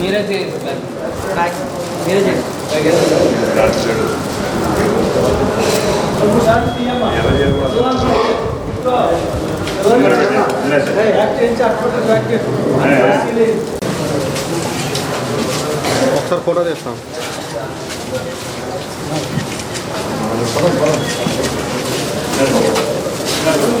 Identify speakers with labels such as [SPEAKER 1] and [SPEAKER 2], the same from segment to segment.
[SPEAKER 1] మీరే చేయండి. సార్. మీరే
[SPEAKER 2] ఒకసారి ఫోటో తీస్తాం.
[SPEAKER 1] సార్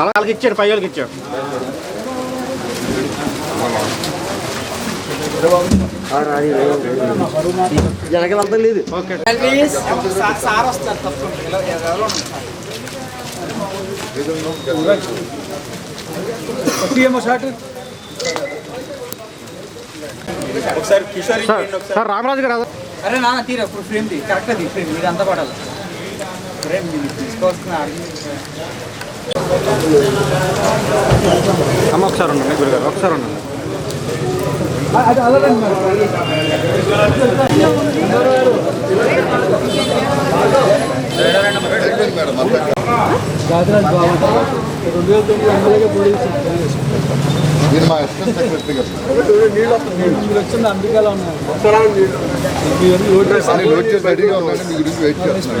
[SPEAKER 2] వాళ్ళకి ఇచ్చాడు పై వాళ్ళకి ఇచ్చాడు వెనక లేదు ఓకే
[SPEAKER 1] సార్ వస్తారు తప్పకుండా
[SPEAKER 2] సార్ రామరాజు గారు
[SPEAKER 1] అరే నాన్న తీరా ఇప్పుడు ఫ్రేమ్ తీ కరెక్ట్గా తీ ఫ్రేమ్ ఇది అంతా పడాలి. ఫ్రేమ్ తీసుకోవాల్సిన
[SPEAKER 2] అమ్మ ఒకసారి ఉండండి గురుగారు ఒకసారి ఉండండి.
[SPEAKER 3] మీరు మా అసిస్టెంట్ సెక్రటరీ గారు అని లోడ్ చేసి రెడీగా ఉన్నాను మీ గురించి వెయిట్ చేస్తున్నాను.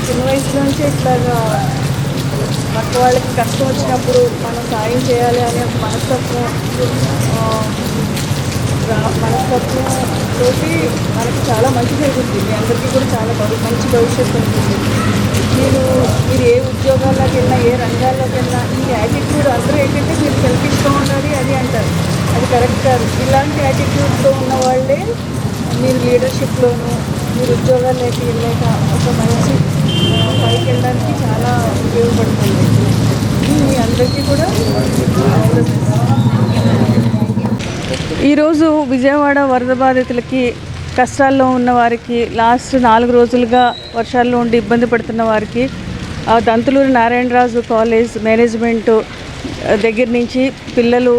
[SPEAKER 4] చిన్న వయసు నుంచి ఇట్లాగా పక్క వాళ్ళకి కష్టం వచ్చినప్పుడు మనం సాయం చేయాలి అనే మనస్తత్వం మనస్తత్వంతో తోటి మనకి చాలా మంచి జరుగుతుంది మీ అందరికీ కూడా చాలా మంచి భవిష్యత్తు ఉంటుంది మీరు మీరు ఏ ఉద్యోగాల్లోకి వెళ్ళినా ఏ రంగాల్లోకి వెళ్ళినా ఈ యాటిట్యూడ్ అందరూ ఏంటంటే మీరు సెల్ఫిష్గా ఉండాలి అది అంటారు అది కరెక్ట్ కాదు. ఇలాంటి యాటిట్యూడ్తో ఉన్న వాళ్ళే మీరు లీడర్షిప్లోను మీరు ఉద్యోగాల్లోకి వెళ్ళాక ఒక మంచి పైకి వెళ్ళడానికి చాలా ఉపయోగపడుతుంది. మీ అందరికీ కూడా ఈరోజు విజయవాడ వరద బాధితులకి కష్టాల్లో ఉన్న వారికి లాస్ట్ నాలుగు రోజులుగా వర్షాల్లో ఉండి ఇబ్బంది పడుతున్న వారికి ఆ, దంతులూరు నారాయణరాజు కాలేజ్ మేనేజ్మెంట్ దగ్గర నుంచి పిల్లలు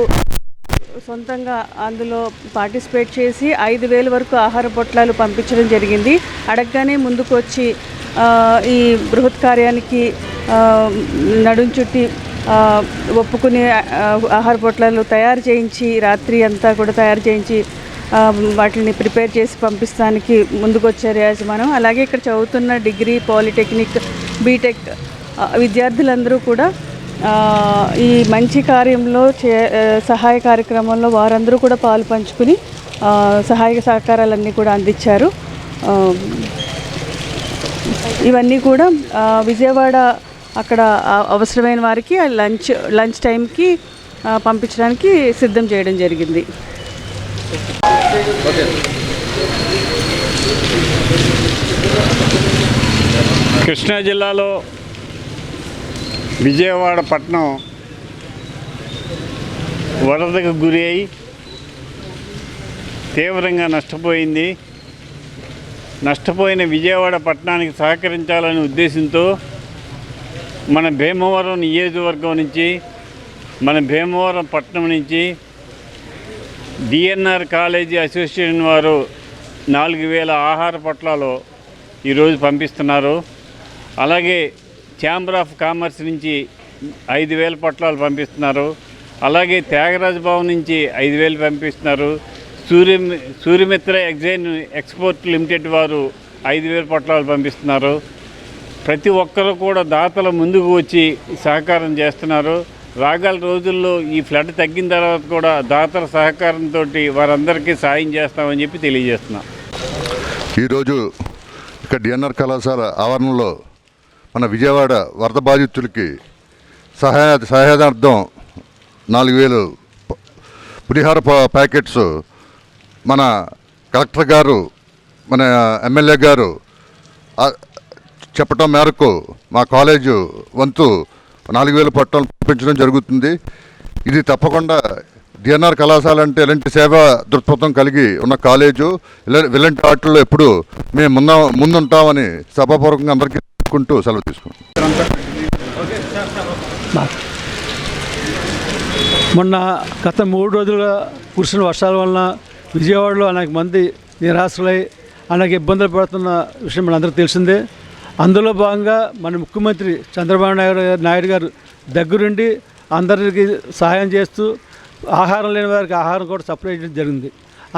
[SPEAKER 4] సొంతంగా అందులో పార్టిసిపేట్ చేసి ఐదు వేల వరకు ఆహార పొట్లాలు పంపించడం జరిగింది. అడగగానే ముందుకు వచ్చి ఈ బృహత్ కార్యానికి నడుం చుట్టి ఒప్పుకునే ఆహార పొట్లాలు తయారు చేయించి రాత్రి అంతా కూడా తయారు చేయించి వాటిని ప్రిపేర్ చేసి పంపిస్తానికి ముందుకొచ్చారు యాజమానం. అలాగే ఇక్కడ చదువుతున్న డిగ్రీ పాలిటెక్నిక్ బీటెక్ విద్యార్థులందరూ కూడా ఈ మంచి కార్యంలో చే సహాయ కార్యక్రమంలో వారందరూ కూడా పాలు పంచుకుని ఆ, సహాయక సహకారాలన్నీ కూడా అందించారు. ఇవన్నీ కూడా విజయవాడ అక్కడ అవసరమైన వారికి లంచ్ లంచ్ టైంకి పంపించడానికి సిద్ధం చేయడం జరిగింది.
[SPEAKER 5] కృష్ణా జిల్లాలో విజయవాడ పట్టణం వరదకు గురి అయి తీవ్రంగా నష్టపోయింది. నష్టపోయిన విజయవాడ పట్టణానికి సహకరించాలనే ఉద్దేశంతో మన భీమవరం నియోజకవర్గం నుంచి మన భీమవరం పట్టణం నుంచి డిఎన్ఆర్ కాలేజీ అసోసియేషన్ వారు నాలుగు వేల ఆహార పొట్లాలు ఈరోజు పంపిస్తున్నారు. అలాగే ఛాంబర్ ఆఫ్ కామర్స్ నుంచి ఐదు వేల పొట్లాలు పంపిస్తున్నారు. అలాగే త్యాగరాజ భవన్ నుంచి ఐదు వేలు పంపిస్తున్నారు. సూర్య సూర్యమిత్ర ఎగ్జైన్ ఎక్స్పోర్ట్ లిమిటెడ్ వారు ఐదు వేల పొట్లాలు పంపిస్తున్నారు. ప్రతి ఒక్కరు కూడా దాతల ముందుకు వచ్చి సహకారం చేస్తున్నారు. రాగల రోజుల్లో ఈ ఫ్లడ్ తగ్గిన తర్వాత కూడా దాతల సహకారంతో వారందరికీ సాయం చేస్తామని చెప్పి తెలియజేస్తున్నాం.
[SPEAKER 6] ఈరోజు ఇక్కడ డిఎన్ఆర్ కళాశాల ఆవరణలో మన విజయవాడ వరద బాధితులకి సహాయ సహాయార్థం నాలుగు వేలు పులిహార ప్యాకెట్స్ మన కలెక్టర్ గారు మన ఎమ్మెల్యే గారు చెప్పటం మేరకు మా కాలేజు వంతు నాలుగు వేల పట్టాలు పంపించడం జరుగుతుంది. ఇది తప్పకుండా డిఎన్ఆర్ కళాశాల అంటే ఇలాంటి సేవా దృక్పథం కలిగి ఉన్న కాలేజు. ఇలా ఇలాంటి ఆటల్లో ఎప్పుడు మేము ముందు ముందుంటామని సభాపూర్వకంగా అందరికీ చెప్పుకుంటూ సెలవు తీసుకుంటాం
[SPEAKER 3] మొన్న గత మూడు రోజులుగా కురిసిన వర్షాల వలన విజయవాడలో అనేక మంది నిరాశలై అనేక ఇబ్బందులు పడుతున్న విషయం మనందరికీ తెలిసిందే. అందులో భాగంగా మన ముఖ్యమంత్రి చంద్రబాబు నాయుడు నాయుడు గారు దగ్గరుండి అందరికీ సహాయం చేస్తూ ఆహారం లేని వారికి ఆహారం కూడా సప్లై చేయడం జరిగింది.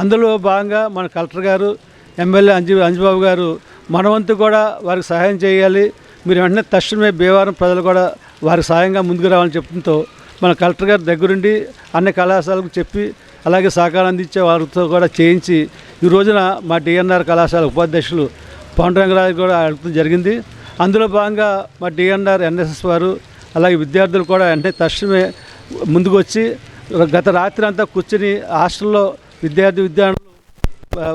[SPEAKER 3] అందులో భాగంగా మన కలెక్టర్ గారు ఎమ్మెల్యే అంజీ అంజుబాబు గారు మన వంతు కూడా వారికి సహాయం చేయాలి. మీరు వెంటనే తక్షణమే భీమవరం ప్రజలు కూడా వారికి సహాయంగా ముందుకు రావాలని చెప్పడంతో మన కలెక్టర్ గారి దగ్గరుండి అన్ని కళాశాలకు చెప్పి అలాగే సహకారం అందించే వారితో కూడా చేయించి ఈ రోజున మా డిఎన్ఆర్ కళాశాల ఉపాధ్యక్షులు పాండురంగరాజు కూడా అడగడం జరిగింది. అందులో భాగంగా మా డిఎన్ఆర్ ఎన్ఎస్ఎస్ వారు అలాగే విద్యార్థులు కూడా వెంటనే తక్షణమే ముందుకు వచ్చి గత రాత్రి అంతా కూర్చుని హాస్టల్లో విద్యార్థి విద్యార్థులు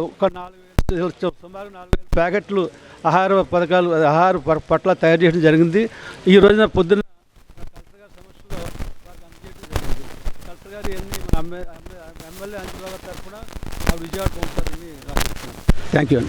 [SPEAKER 3] ఒక నాలుగు సుమారు నాలుగు వేల ప్యాకెట్లు ఆహార పథకాలు ఆహార పట్ల తయారు చేయడం జరిగింది ఈ రోజున పొద్దున్న కలెక్టర్ గారి జరిగింది కలెక్టర్ గారు ఎమ్మెల్యే అంచుల తరఫున ఆ విజయవాడ పంపుతారని థ్యాంక్ యూ అండి